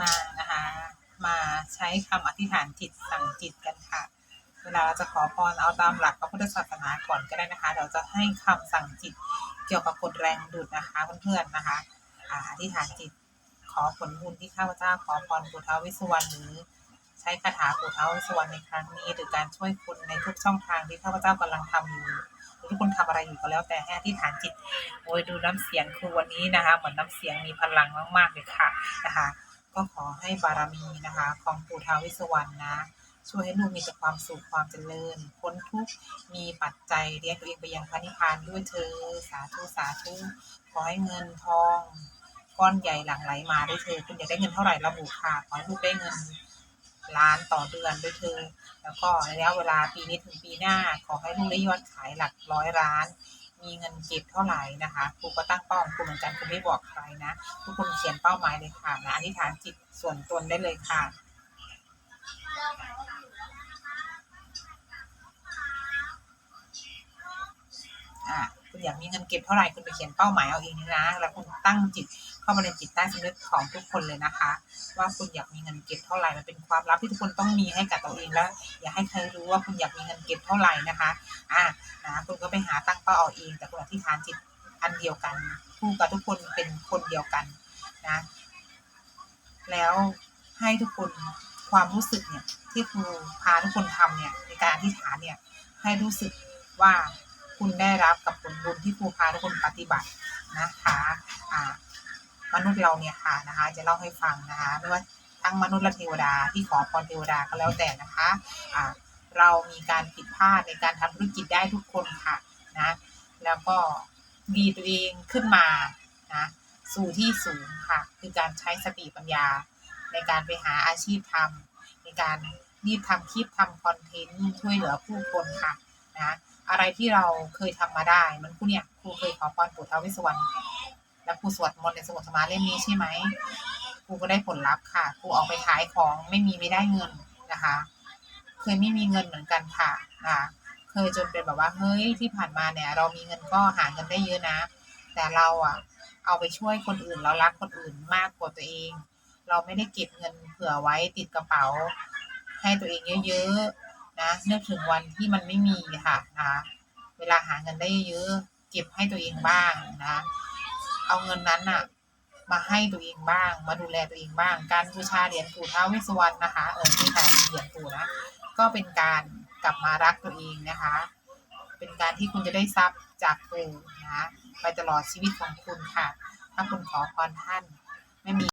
มานะคะ มาใช้คำอธิษฐานจิตสั่งจิตกันค่ะ เวลาเราจะขอพรเอาตามหลักพระพุทธศาสนาก่อนก็ได้นะคะ เราจะให้คำสั่งจิตเกี่ยวกับกฎแรงดูดนะคะเพื่อนๆนะคะอธิษฐานจิตขอผลบุญที่ข้าพเจ้าขอพรปู่ท้าวิสุวรรณหรือ ช้คาถาปู่ท้าววิสวรรณในครั้งนี้ หรือการช่วยคุณในทุกช่องทางที่ข้าพเจ้ากำลังทำอยู่หรือทุกคนทำอะไรอยู่ก็แล้วแต่ให้อธิษฐานจิตโอ้ยดูน้ำเสียงคือวันนี้นะคะเหมือนน้ำเสียงมีพลังมากๆเลยค่ะนะคะก็ขอให้บารมีนะคะ ของปู่ท้าววิสวรรณนะช่วยให้ลูกมีแต่ความสุขความเจริญพ้นทุกมีปัจจัยเลี้ยงตัวเองไปยังพระนิพพานด้วยเธอสาธุสาธุขอให้เงินทอง ก้อนใหญ่หลั่งไหลมาด้วยเธอคุณอยากได้เงินเท่าไหร่ระบุค่ะขอให้ลูกได้เงิน ล้านต่อเดือนด้วยเธอ แล้วก็ระยะเวลาปีนี้ถึงปีหน้า ขอให้ลูกได้ยอดขายหลักร้อยล้าน มีเงินเก็บเท่าไหร่นะคะครูก็ตั้งเป้าของครูเหมือนกันครูไม่บอกใครนะทุกคนเขียนเป้าหมายเลยค่ะนะอธิษฐานจิตส่วนตนได้เลยค่ะอะคุณอยากมีเงินเก็บเท่าไหร่คุณไปเขียนเป้าหมายเอาเองนะแล้วคุณตั้งจิต เข้ามาในจิตใต้สำนึกของทุกคนเลยนะคะ ว่าคุณอยากมีเงินเก็บเท่าไหร่มันเป็นความลับที่ทุกคนต้องมีให้กับตัวเองแล้ว อย่าให้ใครรู้ว่าคุณอยากมีเงินเก็บเท่าไหร่นะคะอะนะคุณก็ไปหาตั้งเป้าเอาเอง แต่คุณอธิษฐานจิตอันเดียวกันคู่กับทุกคนเป็นคนเดียวกันนะแล้วให้ทุกคนความรู้สึกเนี่ยที่ครูพาทุกคนทำเนี่ยในการอธิษฐานเนี่ยให้รู้สึกว่าคุณได้รับกับผลบุญที่ครูพาทุกคนปฏิบัตินะคะอ่า มนุษย์เราเนี่ยค่ะนะคะ จะเล่าให้ฟังนะคะไม่ว่าทั้งมนุษย์และเทวดาที่ขอพรเทวดาก็แล้วแต่นะคะอ่าเรามีการผิดพลาดในการทำธุรกิจได้ทุกคนค่ะนะแล้วก็ดีตัวเองขึ้นมานะสู่ที่สูงค่ะ คือการใช้สติปัญญา ในการไปหาอาชีพทำในการรีบทำคลิปทำคอนเทนต์ช่วยเหลือผู้คนค่ะนะอะไรที่เราเคยทำมาได้ มันครูเนี่ยครูเคยขอพรปู่ท้าวเวสสวรรณ และครูสวดมนต์ในสมุดสมาเล่มนี้ใช่ไหมครูก็ได้ผลลัพธ์ค่ะครูออกไปขายของไม่มีไม่ได้เงินนะคะ เคยไม่มีเงินเหมือนกันค่ะนะคะเคยจนเป็นแบบว่าเฮ้ยที่ผ่านมาเนี่ย เรามีเงินก็หาเงินได้เยอะนะ แต่เราอะ เอาไปช่วยคนอื่นเรารักคนอื่นมากกว่าตัวเอง เราไม่ได้เก็บเงินเผื่อไว้ติดกระเป๋า ให้ตัวเองเยอะๆนะนึกถึงวันที่มันไม่มีค่ะนะเวลาหาเงินได้เยอะเก็บให้ตัวเองบ้างนะ เอาเงินนั้นน่ะ มาให้ตัวเองบ้าง มาดูแลตัวเองบ้าง การบูชาเหรียญปู่ท้าวเวสสวรรณนะคะ เออที่แทนเหรียญปู่นะ ก็เป็นการกลับมารักตัวเองนะคะ เป็นการที่คุณจะได้ทรัพย์จากปู่นะ ไปตลอดชีวิตของคุณค่ะ ถ้าคุณขอพรท่านไม่มี